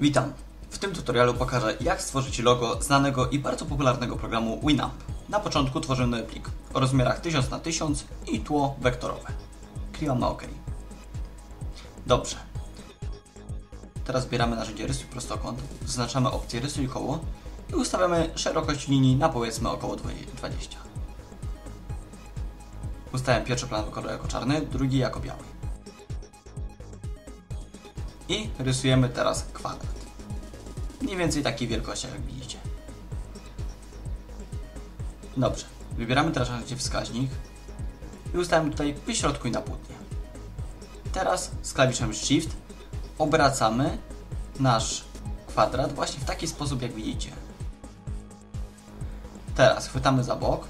Witam! W tym tutorialu pokażę jak stworzyć logo znanego i bardzo popularnego programu Winamp. Na początku tworzymy plik o rozmiarach 1000 na 1000 i tło wektorowe. Klikam OK. Dobrze. Teraz zbieramy narzędzie rysuj prostokąt, zaznaczamy opcję rysuj koło i ustawiamy szerokość linii na powiedzmy około 20. Ustawiam pierwszy plan kolor jako czarny, drugi jako biały. I rysujemy teraz kwadrat. Mniej więcej takiej wielkości, jak widzicie. Dobrze. Wybieramy teraz narzędzie wskaźnik i ustawiamy tutaj wyśrodkuj na płótnie. Teraz z klawiszem Shift obracamy nasz kwadrat właśnie w taki sposób, jak widzicie. Teraz chwytamy za bok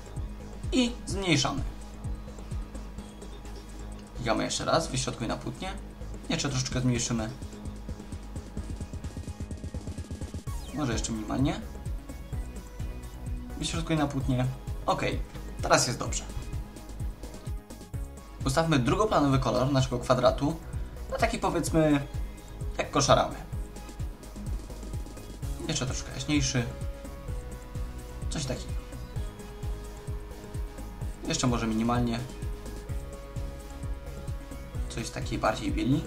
i zmniejszamy. Klikamy jeszcze raz, wyśrodkuj na płótnie. Jeszcze troszeczkę zmniejszymy. Może jeszcze minimalnie. Wyśrodkuj na płótnie. Ok, teraz jest dobrze. Ustawmy drugoplanowy kolor naszego kwadratu na taki powiedzmy jak koszarały. Jeszcze troszkę jaśniejszy. Coś takiego. Jeszcze może minimalnie. Coś takiej bardziej bieli.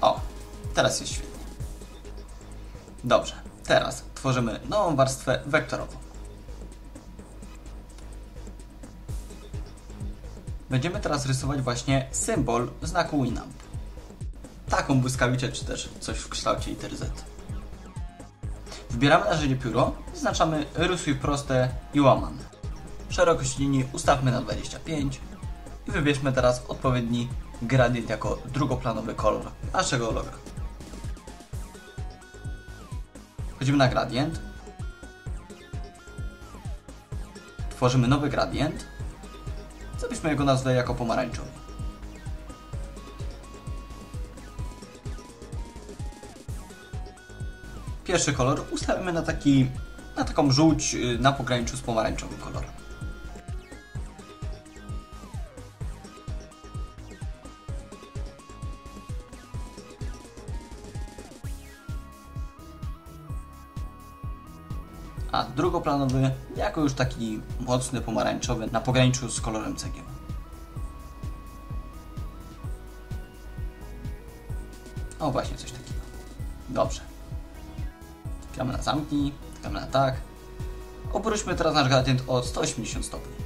O, teraz jest świetnie. Dobrze, teraz tworzymy nową warstwę wektorową. Będziemy teraz rysować właśnie symbol znaku Winamp. Taką błyskawicę, czy też coś w kształcie litery Z. Wybieramy narzędzie pióro, zaznaczamy rysuj proste i łamane. Szerokość linii ustawmy na 25 i wybierzmy teraz odpowiedni gradient jako drugoplanowy kolor naszego loga. Wchodzimy na gradient. Tworzymy nowy gradient. Zapiszmy jego nazwę jako pomarańczowy. Pierwszy kolor ustawimy na taki na taką żółć y, na pograniczu z pomarańczowym kolorem. A drugoplanowy jako już taki mocny pomarańczowy na pograniczu z kolorem cegieł. O właśnie coś takiego. Dobrze. Klikamy na zamknij, klikamy na tak. Obróćmy teraz nasz gradient o 180 stopni.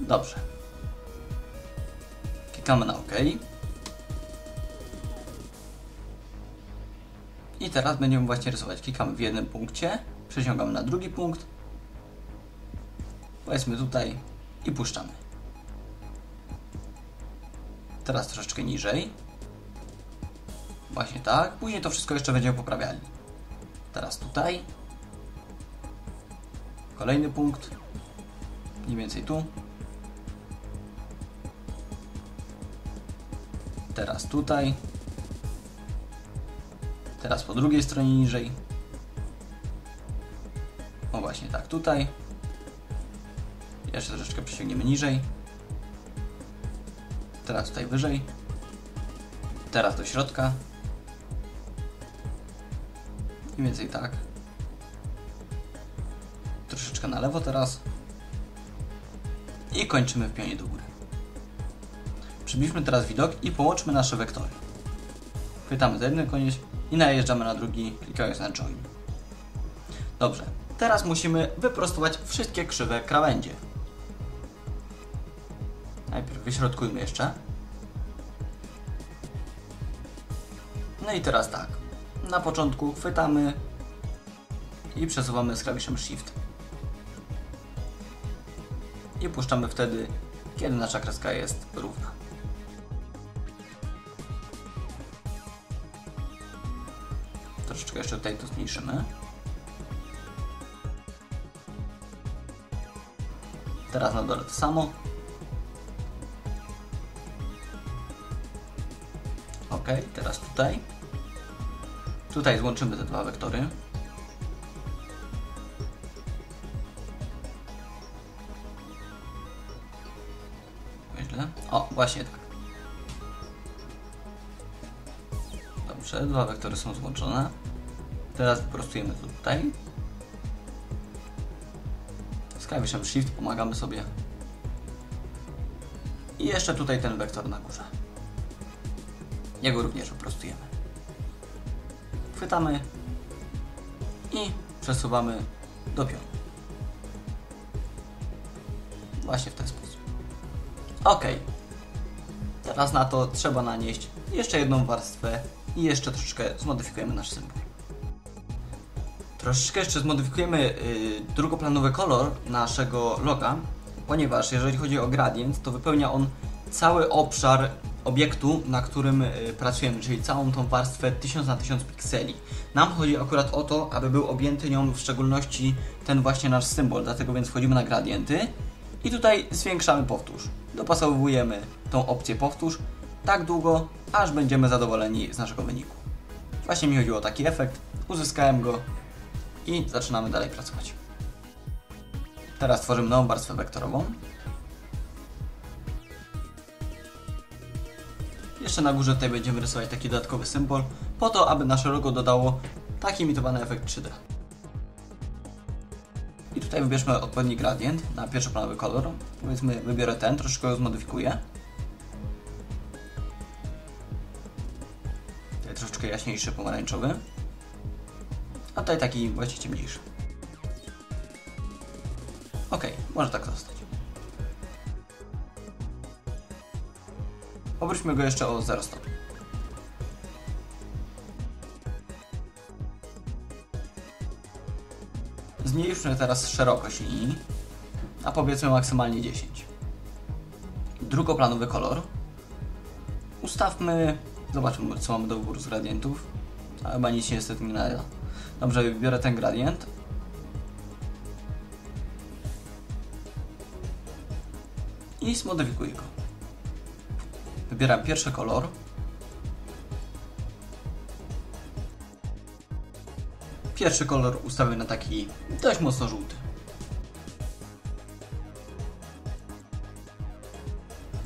Dobrze. Klikamy na OK. I teraz będziemy właśnie rysować. Klikamy w jednym punkcie, przeciągamy na drugi punkt, powiedzmy tutaj i puszczamy. Teraz troszeczkę niżej. Właśnie tak. Później to wszystko jeszcze będziemy poprawiali. Teraz tutaj. Kolejny punkt. Mniej więcej tu. Teraz tutaj. Teraz po drugiej stronie niżej. O właśnie tak, tutaj. Jeszcze troszeczkę przeciągniemy niżej. Teraz tutaj wyżej. Teraz do środka. Mniej więcej tak. Troszeczkę na lewo teraz. I kończymy w pionie do góry. Przybliżmy teraz widok i połączmy nasze wektory. Chwytamy za jeden koniec i najeżdżamy na drugi, klikając na join. Dobrze, teraz musimy wyprostować wszystkie krzywe krawędzie. Najpierw wyśrodkujmy jeszcze. No i teraz tak. Na początku chwytamy i przesuwamy z klawiszem Shift. I puszczamy wtedy, kiedy nasza kreska jest równa. Troszeczkę jeszcze tutaj to zmniejszymy. Teraz na dole to samo. Ok, teraz tutaj. Tutaj złączymy te dwa wektory. Źle. O, właśnie tak. Dobrze, dwa wektory są złączone. Teraz wyprostujemy to tutaj. Z klawiszem Shift pomagamy sobie. I jeszcze tutaj ten wektor na górze. Jego również wyprostujemy. Chwytamy i przesuwamy do pionu. Właśnie w ten sposób. Ok. Teraz na to trzeba nanieść jeszcze jedną warstwę i jeszcze troszeczkę zmodyfikujemy nasz symbol. Troszeczkę jeszcze zmodyfikujemy yy, drugoplanowy kolor naszego loga, ponieważ jeżeli chodzi o gradient, to wypełnia on cały obszar obiektu, na którym yy, pracujemy, czyli całą tą warstwę 1000 na 1000 pikseli. Nam chodzi akurat o to, aby był objęty nią w szczególności ten właśnie nasz symbol, dlatego więc wchodzimy na gradienty i tutaj zwiększamy powtórz. Dopasowujemy tą opcję powtórz tak długo, aż będziemy zadowoleni z naszego wyniku. Właśnie mi chodziło o taki efekt, uzyskałem go i zaczynamy dalej pracować. Teraz tworzymy nową warstwę wektorową. Jeszcze na górze tutaj będziemy rysować taki dodatkowy symbol, po to, aby nasze logo dodało taki imitowany efekt 3D. I tutaj wybierzmy odpowiedni gradient na pierwszoplanowy kolor. Powiedzmy, wybiorę ten, troszeczkę go zmodyfikuję. Tutaj troszeczkę jaśniejszy, pomarańczowy. A tutaj taki właśnie ciemniejszy. Ok, może tak zostać. Obróćmy go jeszcze o 0 stopni. Zmniejszmy teraz szerokość linii, a powiedzmy maksymalnie 10. Drugoplanowy kolor. Ustawmy, zobaczmy co mamy do wyboru z gradientów. A chyba nic się niestety nie nada. Dobrze, wybiorę ten gradient. I zmodyfikuję go. Wybieram pierwszy kolor. Pierwszy kolor ustawię na taki dość mocno żółty.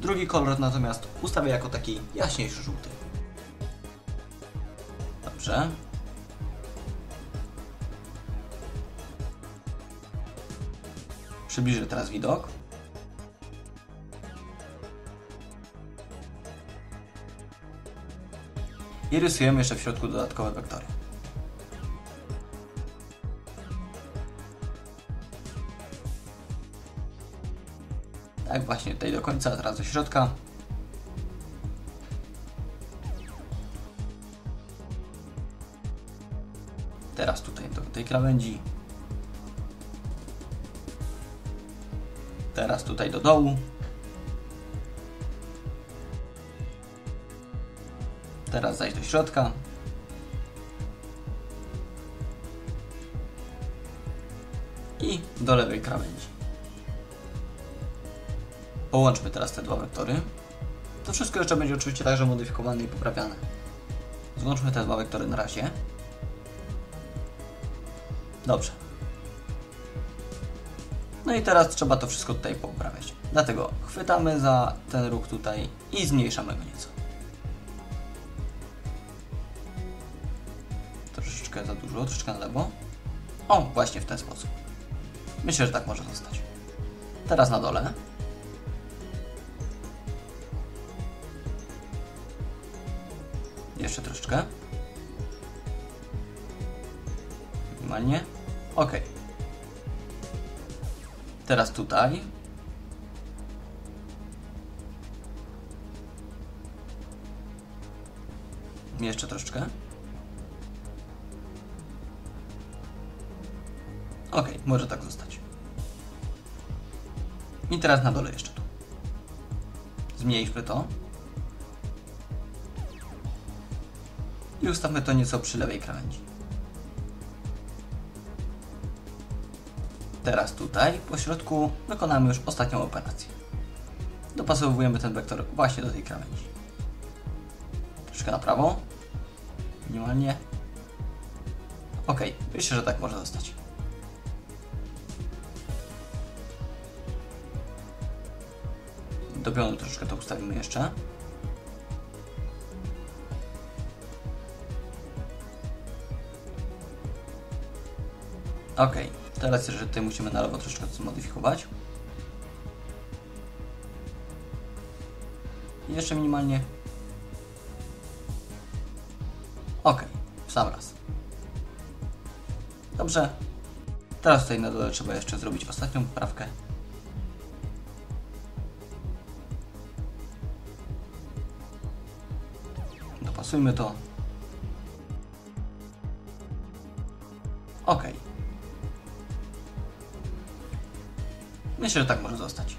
Drugi kolor natomiast ustawię jako taki jaśniejszy żółty. Dobrze. Przybliżę teraz widok. I rysujemy jeszcze w środku dodatkowe wektory. Tak właśnie tutaj do końca, teraz do środka. Teraz tutaj do tej krawędzi. Teraz tutaj do dołu. Teraz zajść do środka. I do lewej krawędzi. Połączmy teraz te dwa wektory. To wszystko jeszcze będzie oczywiście także modyfikowane i poprawiane. Złączmy te dwa wektory na razie. Dobrze. No i teraz trzeba to wszystko tutaj poprawiać. Dlatego chwytamy za ten róg tutaj i zmniejszamy go nieco. Troszeczkę za dużo, troszeczkę na lewo. O, właśnie w ten sposób. Myślę, że tak może zostać. Teraz na dole. Jeszcze troszeczkę. Minimalnie. Ok. Teraz tutaj. Jeszcze troszeczkę. Ok, może tak zostać. I teraz na dole jeszcze tu. Zmniejszmy to. I ustawmy to nieco przy lewej krawędzi. teraz tutaj, po środku wykonamy już ostatnią operację. Dopasowujemy ten wektor właśnie do tej krawędzi. Troszkę na prawo, minimalnie. Ok, myślę, że tak może zostać. Do pionu troszeczkę to ustawimy jeszcze. Ok, teraz jeszcze tutaj musimy na lewo troszeczkę zmodyfikować. Jeszcze minimalnie. Ok, w sam raz. Dobrze. Teraz tutaj na dole trzeba jeszcze zrobić ostatnią poprawkę. Dopasujmy to. Myślę, że tak może zostać.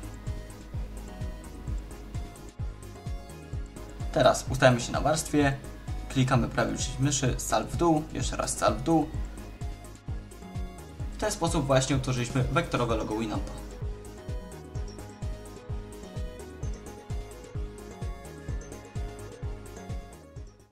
Teraz ustajemy się na warstwie, klikamy prawy przycisk myszy, sal w dół, jeszcze raz sal w dół. W ten sposób właśnie utworzyliśmy wektorowe logo Winampa.